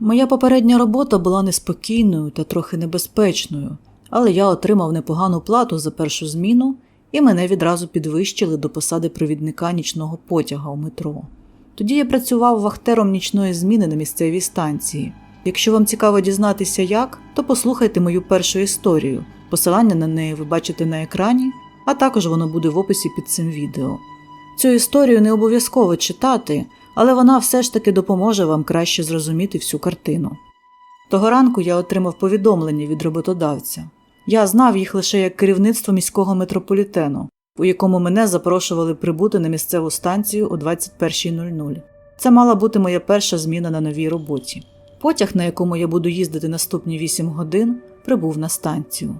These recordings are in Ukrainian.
Моя попередня робота була неспокійною та трохи небезпечною, але я отримав непогану плату за першу зміну і мене відразу підвищили до посади провідника нічного потяга у метро. Тоді я працював вахтером нічної зміни на місцевій станції. Якщо вам цікаво дізнатися як, то послухайте мою першу історію. Посилання на неї ви бачите на екрані, а також воно буде в описі під цим відео. Цю історію не обов'язково читати, але вона все ж таки допоможе вам краще зрозуміти всю картину. Того ранку я отримав повідомлення від роботодавця. Я знав їх лише як керівництво міського метрополітену, у якому мене запрошували прибути на місцеву станцію о 21.00. Це мала бути моя перша зміна на новій роботі. Потяг, на якому я буду їздити наступні 8 годин, прибув на станцію.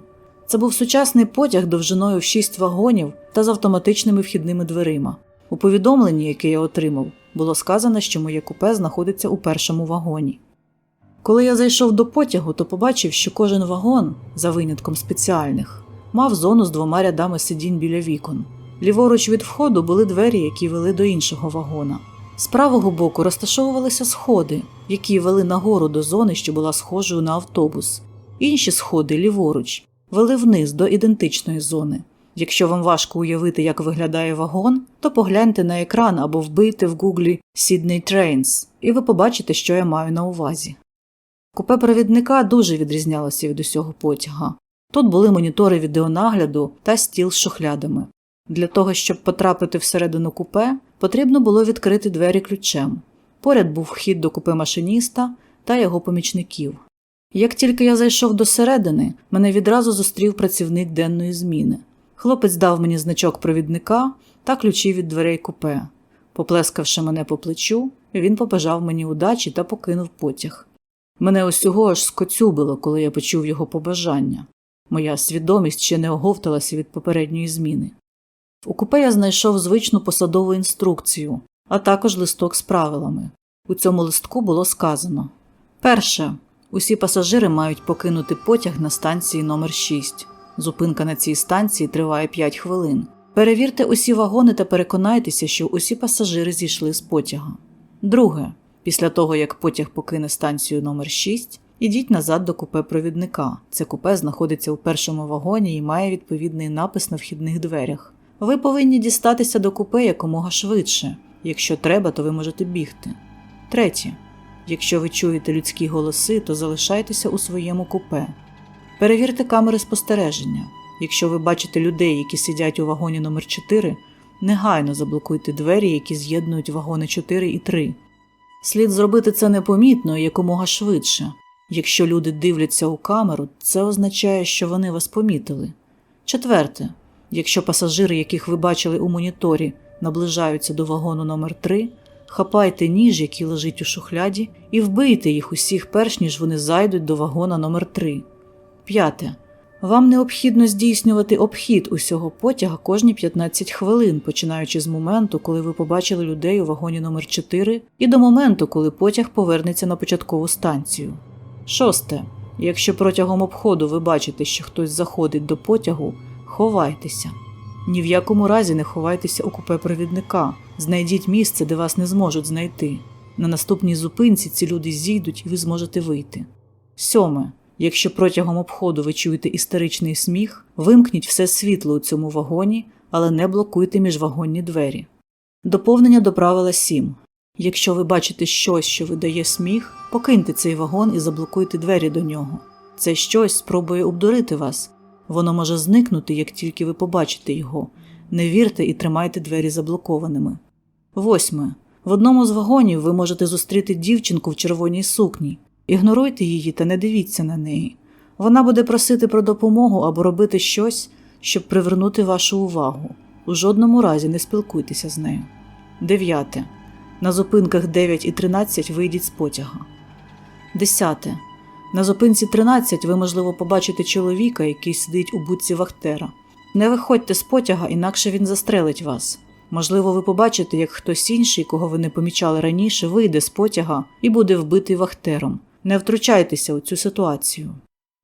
Це був сучасний потяг довжиною в 6 вагонів та з автоматичними вхідними дверима. У повідомленні, яке я отримав, було сказано, що моє купе знаходиться у першому вагоні. Коли я зайшов до потягу, то побачив, що кожен вагон, за винятком спеціальних, мав зону з двома рядами сидінь біля вікон. Ліворуч від входу були двері, які вели до іншого вагона. З правого боку розташовувалися сходи, які вели нагору до зони, що була схожою на автобус. Інші сходи, ліворуч, вели вниз до ідентичної зони. Якщо вам важко уявити, як виглядає вагон, то погляньте на екран або вбийте в гуглі Sydney Trains, і ви побачите, що я маю на увазі. Купе провідника дуже відрізнялося від усього потяга. Тут були монітори відеонагляду та стіл з шухлядами. Для того, щоб потрапити всередину купе, потрібно було відкрити двері ключем. Поряд був вхід до купе машиніста та його помічників. Як тільки я зайшов до середини, мене відразу зустрів працівник денної зміни. Хлопець дав мені значок провідника та ключі від дверей купе. Поплескавши мене по плечу, він побажав мені удачі та покинув потяг. Мене усього аж скоцюбило, коли я почув його побажання. Моя свідомість ще не оговталася від попередньої зміни. У купе я знайшов звичну посадову інструкцію, а також листок з правилами. У цьому листку було сказано: перше, усі пасажири мають покинути потяг на станції номер 6 Зупинка на цій станції триває 5 хвилин. Перевірте усі вагони та переконайтеся, що усі пасажири зійшли з потяга. Друге, після того як потяг покине станцію номер 6 ідіть назад до купе провідника. Це купе знаходиться у першому вагоні і має відповідний напис на вхідних дверях. Ви повинні дістатися до купе якомога швидше. Якщо треба, то ви можете бігти. Третє. Якщо ви чуєте людські голоси, то залишайтеся у своєму купе. Перевірте камери спостереження. Якщо ви бачите людей, які сидять у вагоні номер 4 негайно заблокуйте двері, які з'єднують вагони 4 і 3. Слід зробити це непомітно і якомога швидше. Якщо люди дивляться у камеру, це означає, що вони вас помітили. Четверте, якщо пасажири, яких ви бачили у моніторі, наближаються до вагону номер 3 хапайте ніж, який лежить у шухляді, і вбийте їх усіх, перш ніж вони зайдуть до вагона номер 3 П'яте. Вам необхідно здійснювати обхід усього потяга кожні 15 хвилин, починаючи з моменту, коли ви побачили людей у вагоні номер 4 і до моменту, коли потяг повернеться на початкову станцію. Шосте. Якщо протягом обходу ви бачите, що хтось заходить до потягу, ховайтеся. Ні в якому разі не ховайтеся у купе провідника, знайдіть місце, де вас не зможуть знайти. На наступній зупинці ці люди зійдуть і ви зможете вийти. Сьоме. Якщо протягом обходу ви чуєте істеричний сміх, вимкніть все світло у цьому вагоні, але не блокуйте міжвагонні двері. Доповнення до правила 7. Якщо ви бачите щось, що видає сміх, покиньте цей вагон і заблокуйте двері до нього. Це щось спробує обдурити вас. Воно може зникнути, як тільки ви побачите його. Не вірте і тримайте двері заблокованими. Восьме. В одному з вагонів ви можете зустріти дівчинку в червоній сукні. Ігноруйте її та не дивіться на неї. Вона буде просити про допомогу або робити щось, щоб привернути вашу увагу. У жодному разі не спілкуйтеся з нею. Дев'яте. На зупинках 9 і 13 вийдіть з потяга. Десяте. На зупинці 13 ви, можливо, побачите чоловіка, який сидить у будці Вахтера. Не виходьте з потяга, інакше він застрелить вас. Можливо, ви побачите, як хтось інший, кого ви не помічали раніше, вийде з потяга і буде вбитий Вахтером. Не втручайтеся у цю ситуацію.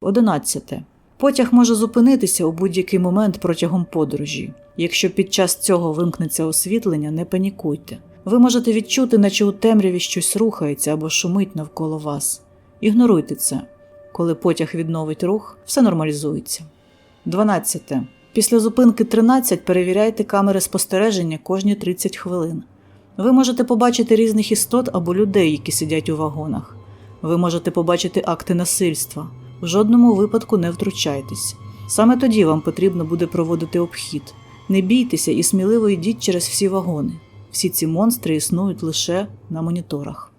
11. Потяг може зупинитися у будь-який момент протягом подорожі. Якщо під час цього вимкнеться освітлення, не панікуйте. Ви можете відчути, наче у темряві щось рухається або шумить навколо вас. Ігноруйте це. Коли потяг відновить рух, все нормалізується. 12. Після зупинки 13 перевіряйте камери спостереження кожні 30 хвилин. Ви можете побачити різних істот або людей, які сидять у вагонах. Ви можете побачити акти насильства. В жодному випадку не втручайтесь. Саме тоді вам потрібно буде проводити обхід. Не бійтеся і сміливо йдіть через всі вагони. Всі ці монстри існують лише на моніторах.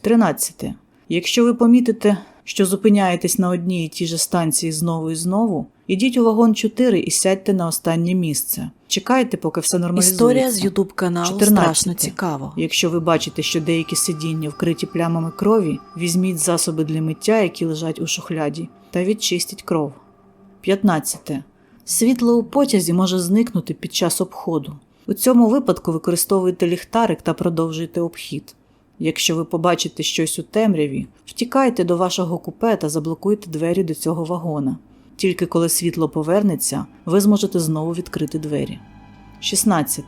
13. Якщо ви помітите, що зупиняєтесь на одній і тій же станції знову і знову, ідіть у вагон 4 і сядьте на останнє місце. Чекайте, поки все нормалізується. Історія з Ютуб каналу 14. страшно цікаво. Якщо ви бачите, що деякі сидіння вкриті плямами крові, візьміть засоби для миття, які лежать у шухляді, та відчистіть кров. 15. Світло у потязі може зникнути під час обходу. У цьому випадку використовуйте ліхтарик та продовжуйте обхід. Якщо ви побачите щось у темряві, втікайте до вашого купе та заблокуйте двері до цього вагона. Тільки коли світло повернеться, ви зможете знову відкрити двері. 16.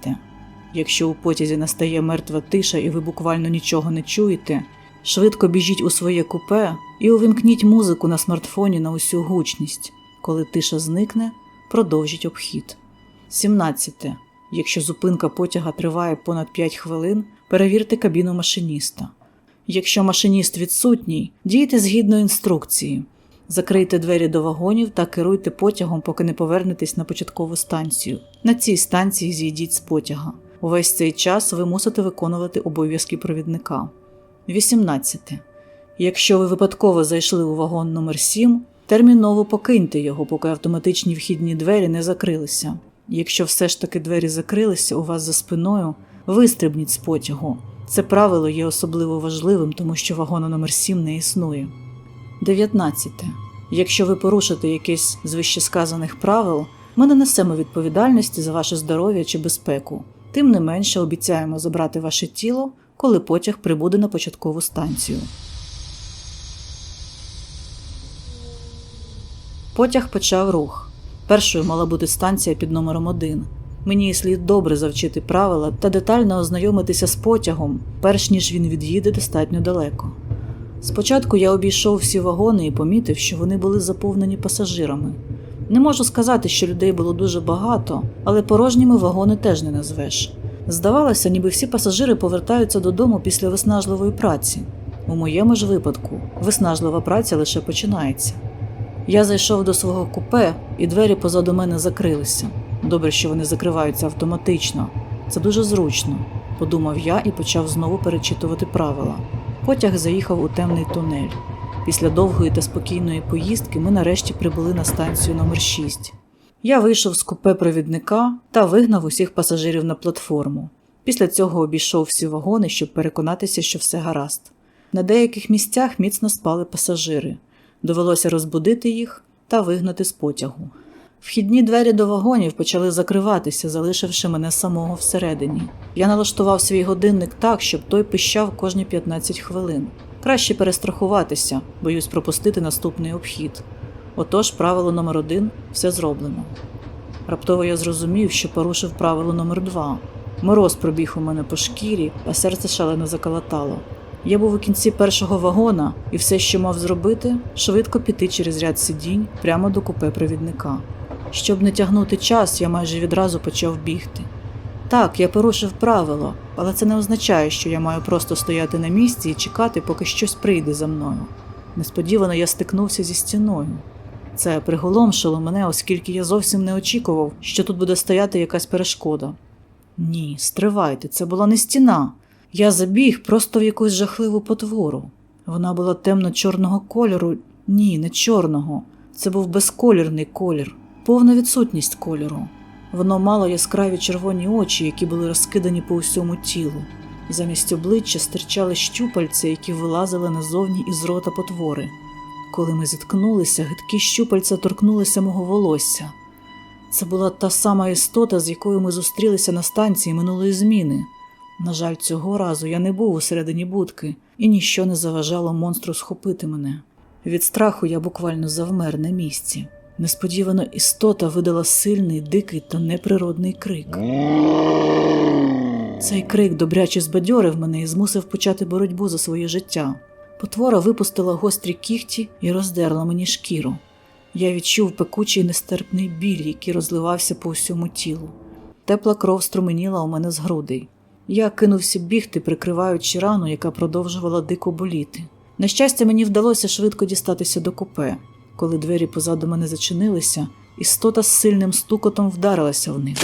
Якщо у потязі настає мертва тиша і ви буквально нічого не чуєте, швидко біжіть у своє купе і увімкніть музику на смартфоні на усю гучність. Коли тиша зникне, продовжіть обхід. 17. Якщо зупинка потяга триває понад 5 хвилин, перевірте кабіну машиніста. Якщо машиніст відсутній, дійте згідно інструкції. Закрийте двері до вагонів та керуйте потягом, поки не повернетесь на початкову станцію. На цій станції зійдіть з потяга. Увесь цей час ви мусите виконувати обов'язки провідника. 18. Якщо ви випадково зайшли у вагон номер 7 терміново покиньте його, поки автоматичні вхідні двері не закрилися. Якщо все ж таки двері закрилися у вас за спиною, вистрибніть з потягу. Це правило є особливо важливим, тому що вагону номер 7 не існує. 19. Якщо ви порушите якесь з вищесказаних правил, ми не несемо відповідальності за ваше здоров'я чи безпеку. Тим не менше обіцяємо забрати ваше тіло, коли потяг прибуде на початкову станцію. Потяг почав рух. Першою мала бути станція під номером 1. Мені слід добре завчити правила та детально ознайомитися з потягом, перш ніж він від'їде достатньо далеко. Спочатку я обійшов всі вагони і помітив, що вони були заповнені пасажирами. Не можу сказати, що людей було дуже багато, але порожніми вагони теж не назвеш. Здавалося, ніби всі пасажири повертаються додому після виснажливої праці. У моєму ж випадку виснажлива праця лише починається. Я зайшов до свого купе, і двері позаду мене закрилися. Добре, що вони закриваються автоматично. Це дуже зручно, подумав я і почав знову перечитувати правила. Потяг заїхав у темний тунель. Після довгої та спокійної поїздки ми нарешті прибули на станцію номер 6 Я вийшов з купе провідника та вигнав усіх пасажирів на платформу. Після цього обійшов всі вагони, щоб переконатися, що все гаразд. На деяких місцях міцно спали пасажири. Довелося розбудити їх та вигнати з потягу. Вхідні двері до вагонів почали закриватися, залишивши мене самого всередині. Я налаштував свій годинник так, щоб той пищав кожні 15 хвилин. Краще перестрахуватися, боюсь пропустити наступний обхід. Отож, правило номер один все зроблено. Раптово я зрозумів, що порушив правило номер два. Мороз пробіг у мене по шкірі, а серце шалено заколотало. Я був у кінці першого вагона, і все, що мав зробити, швидко піти через ряд сидінь прямо до купе провідника. Щоб не тягнути час, я майже відразу почав бігти. Так, я порушив правило, але це не означає, що я маю просто стояти на місці і чекати, поки щось прийде за мною. Несподівано я стикнувся зі стіною. Це приголомшило мене, оскільки я зовсім не очікував, що тут буде стояти якась перешкода. Ні, стривайте, це була не стіна. Я забіг просто в якусь жахливу потвору. Вона була темно-чорного кольору, ні, не чорного. Це був безколірний колір, повна відсутність кольору. Воно мало яскраві червоні очі, які були розкидані по усьому тілу. Замість обличчя стирчали щупальця, які вилазили назовні із рота потвори. коли ми зіткнулися, гидкі щупальця торкнулися мого волосся. Це була та сама істота, з якою ми зустрілися на станції минулої зміни. На жаль, цього разу я не був усередині будки, і ніщо не заважало монстру схопити мене. Від страху я буквально завмер на місці. Несподівано істота видала сильний, дикий та неприродний крик. Цей крик добряче збадьорив мене і змусив почати боротьбу за своє життя. Потвора випустила гострі кігті і роздерла мені шкіру. Я відчув пекучий нестерпний біль, який розливався по всьому тілу. Тепла кров струменіла у мене з грудей. Я кинувся бігти, прикриваючи рану, яка продовжувала дико боліти. На щастя, мені вдалося швидко дістатися до купе. Коли двері позаду мене зачинилися, істота з сильним стукотом вдарилася в них.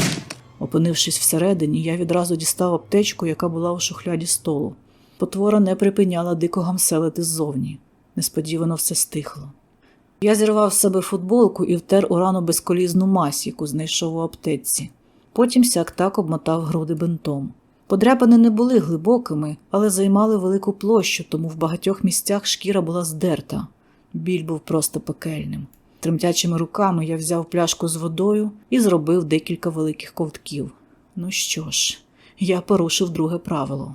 Опинившись всередині, я відразу дістав аптечку, яка була у шухляді столу. Потвора не припиняла дико гамселити ззовні. Несподівано все стихло. Я зірвав з себе футболку і втер у рану безколізну мазь, яку знайшов у аптеці. Потім сяк так обмотав груди бинтом. Подряпини не були глибокими, але займали велику площу, тому в багатьох місцях шкіра була здерта. Біль був просто пекельним. Тремтячими руками я взяв пляшку з водою і зробив декілька великих ковтків. Ну що ж, я порушив друге правило.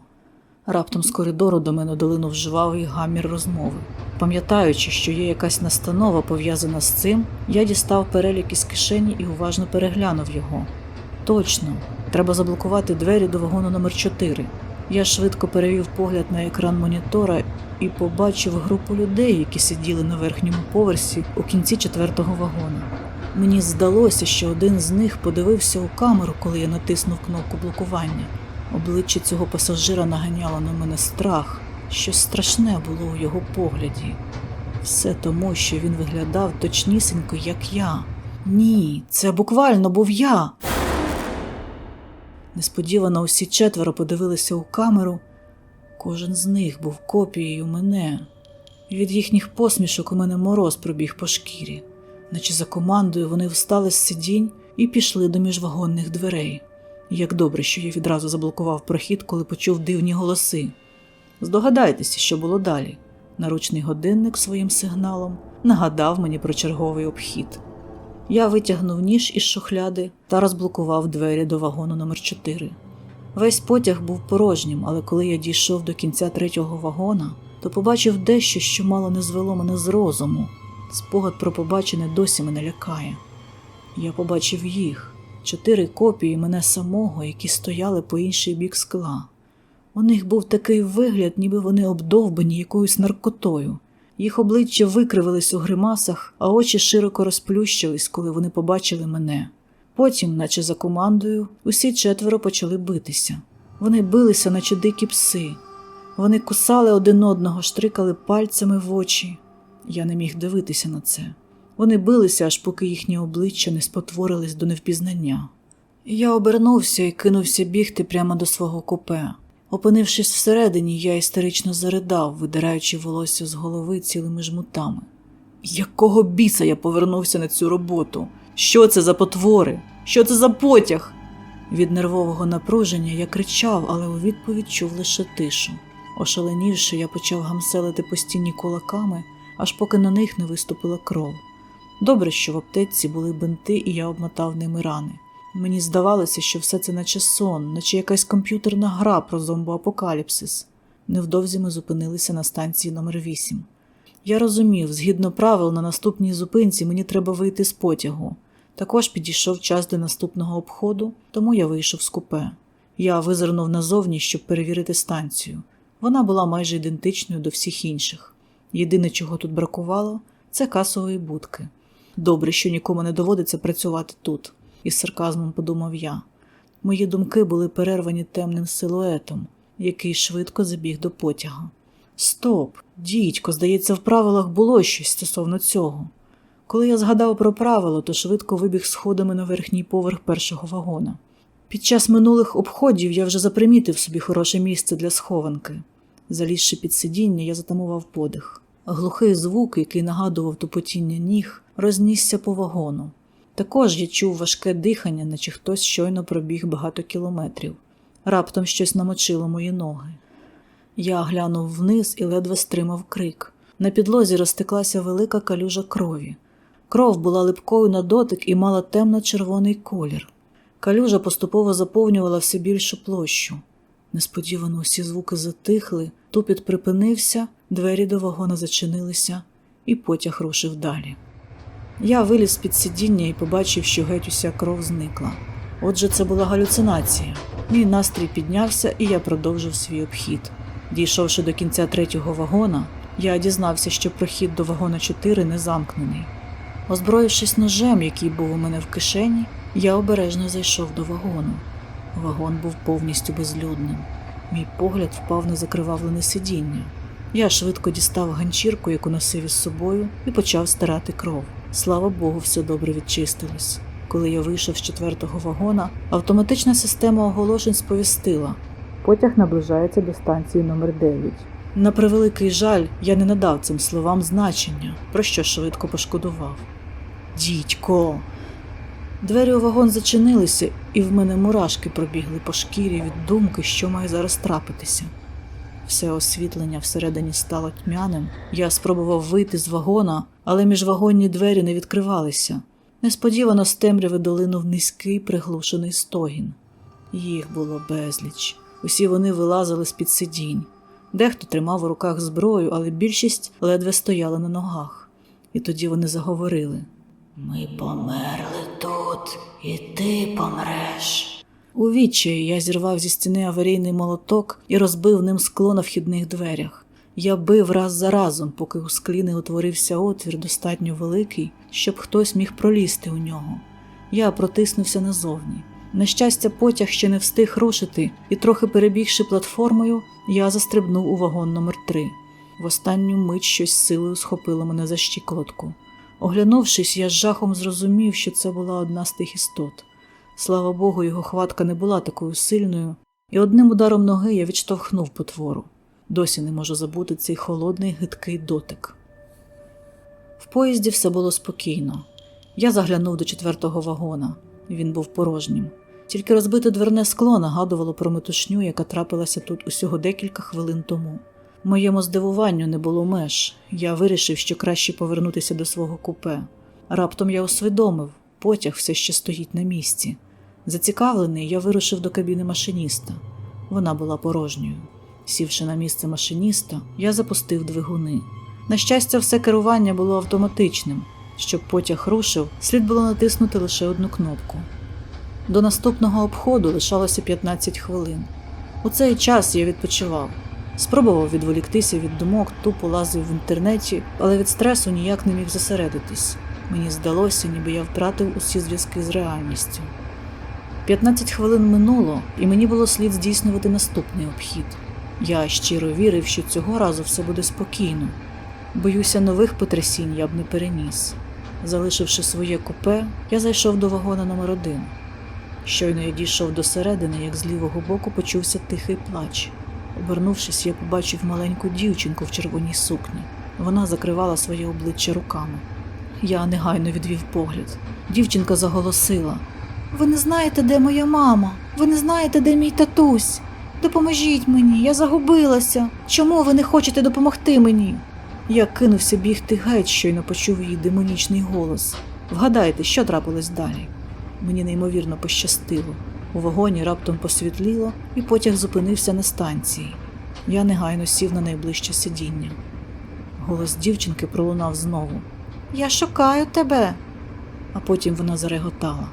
Раптом з коридору до мене долинув жвавий гамір розмови. Пам'ятаючи, що є якась настанова пов'язана з цим, я дістав перелік із кишені і уважно переглянув його. Точно, треба заблокувати двері до вагону номер 4 Я швидко перевів погляд на екран монітора і побачив групу людей, які сиділи на верхньому поверсі у кінці четвертого вагона. Мені здалося, що один з них подивився у камеру, коли я натиснув кнопку блокування. Обличчя цього пасажира наганяло на мене страх. Щось страшне було у його погляді. Все тому, що він виглядав точнісінько, як я. Ні, це буквально був я. Несподівано усі четверо подивилися у камеру. Кожен з них був копією мене. І від їхніх посмішок у мене мороз пробіг по шкірі, наче за командою вони встали з сидінь і пішли до міжвагонних дверей. Як добре, що я відразу заблокував прохід, коли почув дивні голоси. Здогадайтеся, що було далі. Наручний годинник своїм сигналом нагадав мені про черговий обхід. Я витягнув ніж із шухляди та розблокував двері до вагону номер 4 Весь потяг був порожнім, але коли я дійшов до кінця третього вагона, то побачив дещо, що мало не звело мене з розуму. Спогад про побачене досі мене лякає. Я побачив їх чотири копії мене самого, які стояли по інший бік скла. У них був такий вигляд, ніби вони обдовбані якоюсь наркотою. Їх обличчя викривились у гримасах, а очі широко розплющились, коли вони побачили мене. Потім, наче за командою, усі четверо почали битися. Вони билися, наче дикі пси. Вони кусали один одного, штрикали пальцями в очі. Я не міг дивитися на це. Вони билися, аж поки їхні обличчя не спотворились до невпізнання. Я обернувся і кинувся бігти прямо до свого купе. Опинившись всередині, я істерично заридав, видираючи волосся з голови цілими жмутами. Якого біса я повернувся на цю роботу? Що це за потвори? Що це за потяг? Від нервового напруження я кричав, але у відповідь чув лише тишу. Ошаленівши, я почав гамселити по стіні кулаками, аж поки на них не виступила кров. Добре, що в аптеці були бинти, і я обмотав ними рани. Мені здавалося, що все це наче сон, наче якась комп'ютерна гра про зомбоапокаліпсис. Невдовзі ми зупинилися на станції номер 8 Я розумів, згідно правил, на наступній зупинці мені треба вийти з потягу. Також підійшов час до наступного обходу, тому я вийшов з купе. Я визирнув назовні, щоб перевірити станцію. Вона була майже ідентичною до всіх інших. Єдине, чого тут бракувало, це касової будки. Добре, що нікому не доводиться працювати тут, із сарказмом подумав я. Мої думки були перервані темним силуетом, який швидко забіг до потяга. Стоп, дідько, здається, в правилах було щось стосовно цього. Коли я згадав про правило, то швидко вибіг сходами на верхній поверх першого вагона. Під час минулих обходів я вже запримітив собі хороше місце для схованки. Залізши під сидіння, я затамував подих. Глухий звук, який нагадував тупотіння ніг, рознісся по вагону. Також я чув важке дихання, наче хтось щойно пробіг багато кілометрів. Раптом щось намочило мої ноги. Я глянув вниз і ледве стримав крик. На підлозі розтеклася велика калюжа крові. Кров була липкою на дотик і мала темно-червоний колір. Калюжа поступово заповнювала все більшу площу. Несподівано усі звуки затихли, тупіт припинився, двері до вагона зачинилися, і потяг рушив далі. Я виліз під сидіння і побачив, що геть уся кров зникла. Отже, це була галюцинація. Мій настрій піднявся, і я продовжив свій обхід. Дійшовши до кінця третього вагона, я дізнався, що прохід до вагона 4 не замкнений. Озброївшись ножем, який був у мене в кишені, я обережно зайшов до вагону. Вагон був повністю безлюдним. Мій погляд впав на закривавлене сидіння. Я швидко дістав ганчірку, яку носив із собою, і почав стирати кров. Слава Богу, все добре відчистилось. Коли я вийшов з четвертого вагона, автоматична система оголошень сповістила. Потяг наближається до станції номер 9 На превеликий жаль, я не надав цим словам значення, про що швидко пошкодував. Дідько. Двері у вагон зачинилися, і в мене мурашки пробігли по шкірі від думки, що має зараз трапитися. Все освітлення всередині стало тьмяним. Я спробував вийти з вагона, але міжвагонні двері не відкривалися. Несподівано з темряви долинув низький приглушений стогін. Їх було безліч. Усі вони вилазили з під сидінь. Дехто тримав у руках зброю, але більшість ледве стояла на ногах. І тоді вони заговорили. Ми померли тут, і ти помреш. У відчаї я зірвав зі стіни аварійний молоток і розбив ним скло на вхідних дверях. Я бив раз за разом, поки у склі не утворився отвір достатньо великий, щоб хтось міг пролізти у нього. Я протиснувся назовні. На щастя, потяг ще не встиг рушити, і, трохи перебігши платформою, я застрибнув у вагон номер 3 В останню мить щось силою схопило мене за щиколотку. Оглянувшись, я з жахом зрозумів, що це була одна з тих істот. Слава Богу, його хватка не була такою сильною, і одним ударом ноги я відштовхнув потвору. Досі не можу забути цей холодний гидкий дотик. В поїзді все було спокійно. Я заглянув до четвертого вагона. Він був порожнім. Тільки розбите дверне скло нагадувало про метушню, яка трапилася тут усього декілька хвилин тому. Моєму здивуванню не було меж. Я вирішив, що краще повернутися до свого купе. Раптом я усвідомив, потяг все ще стоїть на місці. Зацікавлений, я вирушив до кабіни машиніста. Вона була порожньою. Сівши на місце машиніста, я запустив двигуни. На щастя, все керування було автоматичним. Щоб потяг рушив, слід було натиснути лише одну кнопку. До наступного обходу лишалося 15 хвилин. У цей час я відпочивав. Спробував відволіктися від думок, тупо лазив в інтернеті, але від стресу ніяк не міг зосередитись. Мені здалося, ніби я втратив усі зв'язки з реальністю. 15 хвилин минуло, і мені було слід здійснювати наступний обхід. Я щиро вірив, що цього разу все буде спокійно. Боюся, нових потрясінь я б не переніс. Залишивши своє купе, я зайшов до вагона номер один. Щойно я дійшов до середини, як з лівого боку почувся тихий плач. Обернувшись, я побачив маленьку дівчинку в червоній сукні. Вона закривала своє обличчя руками. Я негайно відвів погляд. Дівчинка заголосила: Ви не знаєте, де моя мама? Ви не знаєте, де мій татусь? Допоможіть мені, я загубилася. Чому ви не хочете допомогти мені? Я кинувся бігти геть, щойно почув її демонічний голос. Вгадайте, що трапилось далі. Мені неймовірно пощастило. У вагоні раптом посвітліло, і потяг зупинився на станції. Я негайно сів на найближче сидіння. Голос дівчинки пролунав знову. Я шукаю тебе. А потім вона зареготала.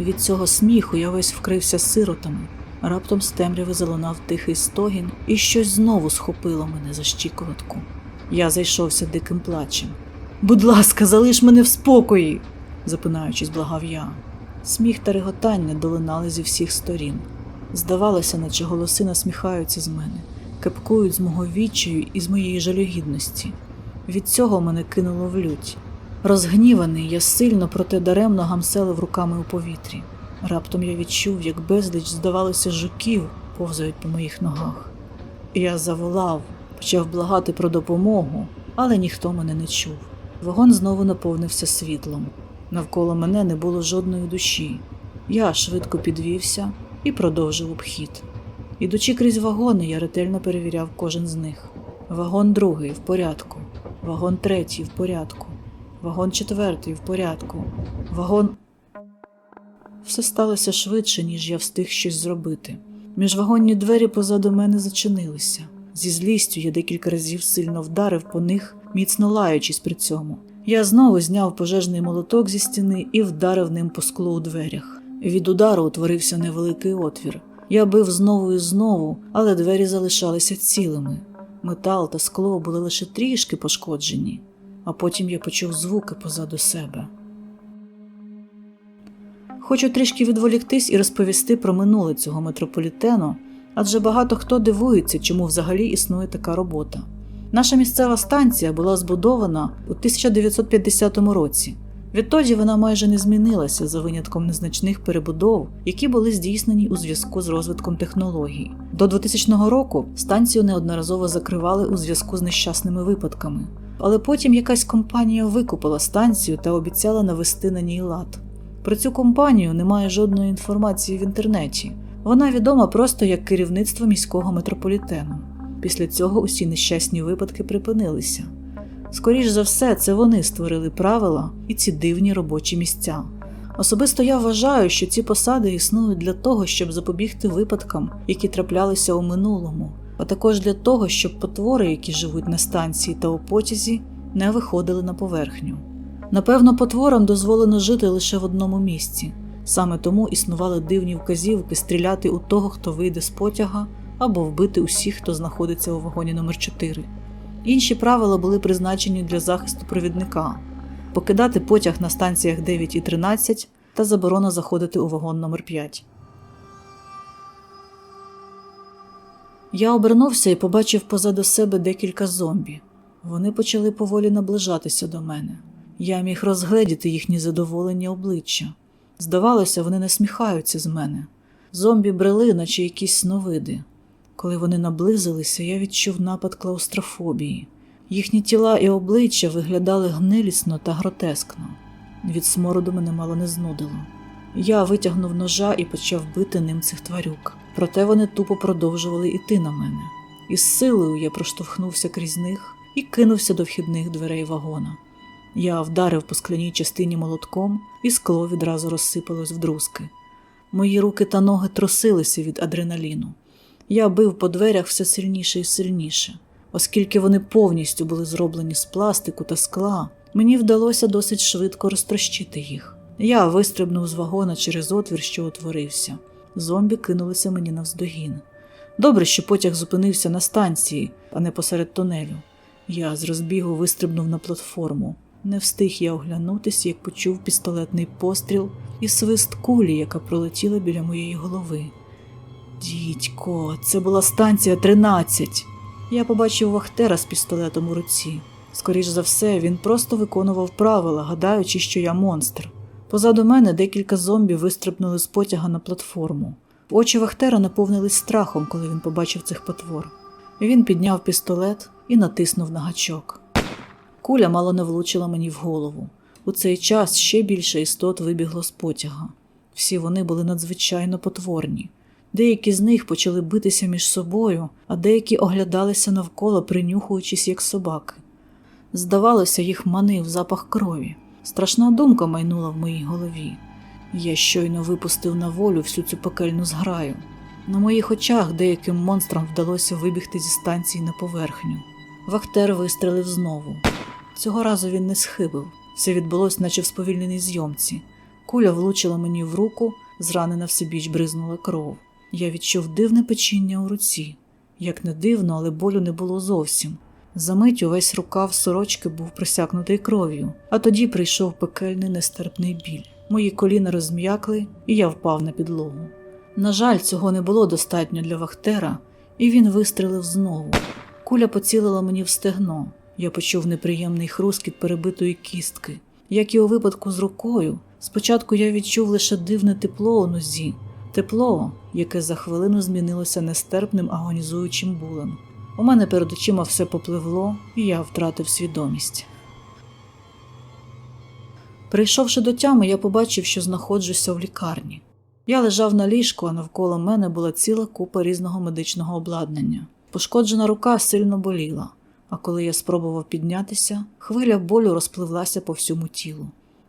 Від цього сміху я весь вкрився сиротами. Раптом з темряви залунав тихий стогін, і щось знову схопило мене за щиколотку. Я зайшовся диким плачем. Будь ласка, залиш мене в спокої, запинаючись, благав я. Сміх та реготання долинали зі всіх сторін. Здавалося, наче голоси насміхаються з мене, кепкують з мого відчаю і з моєї жалюгідності. Від цього мене кинуло в лють. Розгніваний, я сильно, проте даремно гамселив руками у повітрі. Раптом я відчув, як безліч, здавалося, жуків повзають по моїх ногах. Я заволав, почав благати про допомогу, але ніхто мене не чув. Вагон знову наповнився світлом. Навколо мене не було жодної душі. Я швидко підвівся і продовжив обхід. Ідучи крізь вагони, я ретельно перевіряв кожен з них. Вагон другий в порядку, Вагон третій в порядку. Вагон четвертий в порядку. Вагон. Все сталося швидше, ніж я встиг щось зробити. Міжвагонні двері позаду мене зачинилися. Зі злістю я декілька разів сильно вдарив по них, міцно лаючись при цьому. Я знову зняв пожежний молоток зі стіни і вдарив ним по склу у дверях. Від удару утворився невеликий отвір. Я бив знову і знову, але двері залишалися цілими. Метал та скло були лише трішки пошкоджені, а потім я почув звуки позаду себе. Хочу трішки відволіктись і розповісти про минуле цього метрополітену, адже багато хто дивується, чому взагалі існує така робота. Наша місцева станція була збудована у 1950 році. Відтоді вона майже не змінилася за винятком незначних перебудов, які були здійснені у зв'язку з розвитком технологій. До 2000 року станцію неодноразово закривали у зв'язку з нещасними випадками, але потім якась компанія викупила станцію та обіцяла навести на ній лад. Про цю компанію немає жодної інформації в інтернеті. Вона відома просто як керівництво міського метрополітену. Після цього усі нещасні випадки припинилися. Скоріш за все, це вони створили правила і ці дивні робочі місця. Особисто я вважаю, що ці посади існують для того, щоб запобігти випадкам, які траплялися у минулому, а також для того, щоб потвори, які живуть на станції та у потязі, не виходили на поверхню. Напевно, потворам дозволено жити лише в одному місці. Саме тому існували дивні вказівки стріляти у того, хто вийде з потяга, або вбити усіх, хто знаходиться у вагоні номер 4 Інші правила були призначені для захисту провідника покидати потяг на станціях 9 і 13 та заборона заходити у вагон номер 5 Я обернувся і побачив позаду себе декілька зомбі. Вони почали поволі наближатися до мене. Я міг розгледіти їхні задоволення обличчя. Здавалося, вони насміхаються з мене. Зомбі брели, наче якісь сновиди. Коли вони наблизилися, я відчув напад клаустрофобії. Їхні тіла і обличчя виглядали гнилісно та гротескно. Від смороду мене мало не знудило. Я витягнув ножа і почав бити ним цих тварюк. Проте вони тупо продовжували йти на мене. Із силою я проштовхнувся крізь них і кинувся до вхідних дверей вагона. Я вдарив по скляній частині молотком, і скло відразу розсипалось в друзки. Мої руки та ноги трусилися від адреналіну. Я бив по дверях все сильніше і сильніше. Оскільки вони повністю були зроблені з пластику та скла, мені вдалося досить швидко розтрощити їх. Я вистрибнув з вагона через отвір, що утворився. Зомбі кинулися мені навздогін. Добре, що потяг зупинився на станції, а не посеред тунелю. Я з розбігу вистрибнув на платформу. Не встиг я оглянутися, як почув пістолетний постріл і свист кулі, яка пролетіла біля моєї голови. Дідько, це була станція 13. Я побачив Вахтера з пістолетом у руці. Скоріш за все, він просто виконував правила, гадаючи, що я монстр. Позаду мене декілька зомбі вистрибнули з потяга на платформу. Очі Вахтера наповнились страхом, коли він побачив цих потвор. Він підняв пістолет і натиснув на гачок. Куля мало не влучила мені в голову. У цей час ще більше істот вибігло з потяга. Всі вони були надзвичайно потворні. Деякі з них почали битися між собою, а деякі оглядалися навколо, принюхуючись як собаки. Здавалося, їх манив запах крові. Страшна думка майнула в моїй голові. Я щойно випустив на волю всю цю пекельну зграю. На моїх очах деяким монстрам вдалося вибігти зі станції на поверхню. Вахтер вистрелив знову. Цього разу він не схибив. Все відбулося, наче в сповільненій зйомці. Куля влучила мені в руку, зранена всебіч бризнула кров. Я відчув дивне печіння у руці. Як не дивно, але болю не було зовсім. Замить увесь рукав сорочки був присякнутий кров'ю, а тоді прийшов пекельний нестерпний біль. Мої коліна розм'якли, і я впав на підлогу. На жаль, цього не було достатньо для Вахтера, і він вистрелив знову. Куля поцілила мені в стегно. Я почув неприємний хрускіт перебитої кістки. Як і у випадку з рукою, спочатку я відчув лише дивне тепло у нозі, тепло, яке за хвилину змінилося нестерпним агонізуючим болем. У мене перед очима все попливло, і я втратив свідомість. Прийшовши до тями, я побачив, що знаходжуся в лікарні. Я лежав на ліжку, а навколо мене була ціла купа різного медичного обладнання. Пошкоджена рука сильно боліла. А коли я спробував піднятися, хвиля болю розпливлася по всьому тілу.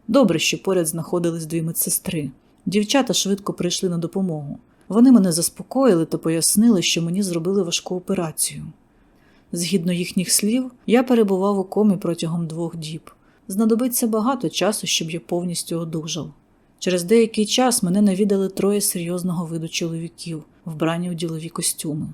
Добре, що поряд знаходились дві медсестри. Дівчата швидко прийшли на допомогу. Вони мене заспокоїли та пояснили, що мені зробили важку операцію. Згідно їхніх слів, я перебував у комі протягом двох діб. Знадобиться багато часу, щоб я повністю одужав. Через деякий час мене навідали троє серйозного виду чоловіків, вбрані у ділові костюми.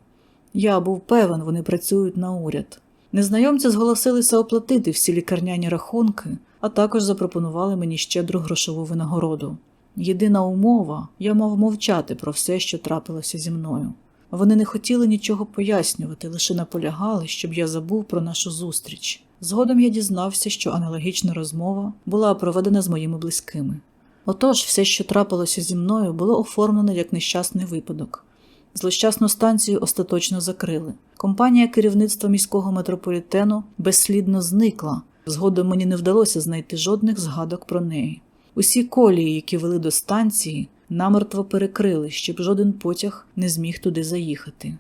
Я був певен, вони працюють на уряд. Незнайомці зголосилися оплатити всі лікарняні рахунки, а також запропонували мені щедру грошову винагороду. Єдина умова я мав мовчати про все, що трапилося зі мною. Вони не хотіли нічого пояснювати, лише наполягали, щоб я забув про нашу зустріч. Згодом я дізнався, що аналогічна розмова була проведена з моїми близькими. Отож, все, що трапилося зі мною, було оформлено як нещасний випадок. Злощасну станцію остаточно закрили. Компанія керівництва міського метрополітену безслідно зникла. Згодом мені не вдалося знайти жодних згадок про неї. Усі колії, які вели до станції, намертво перекрили, щоб жоден потяг не зміг туди заїхати.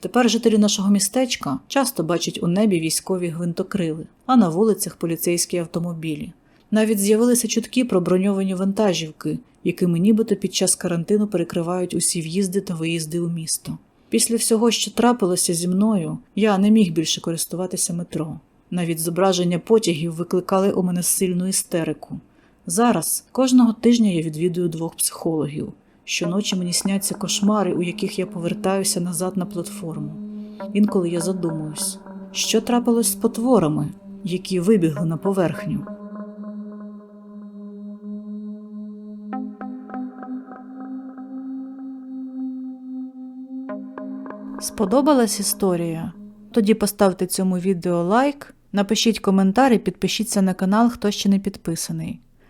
Тепер жителі нашого містечка часто бачать у небі військові гвинтокрили, а на вулицях поліцейські автомобілі. Навіть з'явилися чутки про броньовані вантажівки, якими нібито під час карантину перекривають усі в'їзди та виїзди у місто. Після всього, що трапилося зі мною, я не міг більше користуватися метро. Навіть зображення потягів викликали у мене сильну істерику. Зараз кожного тижня я відвідую двох психологів. Щоночі мені сняться кошмари, у яких я повертаюся назад на платформу. Інколи я задумуюсь, що трапилось з потворами, які вибігли на поверхню. Сподобалась історія? Тоді поставте цьому відео лайк, напишіть коментар і підпишіться на канал, хто ще не підписаний.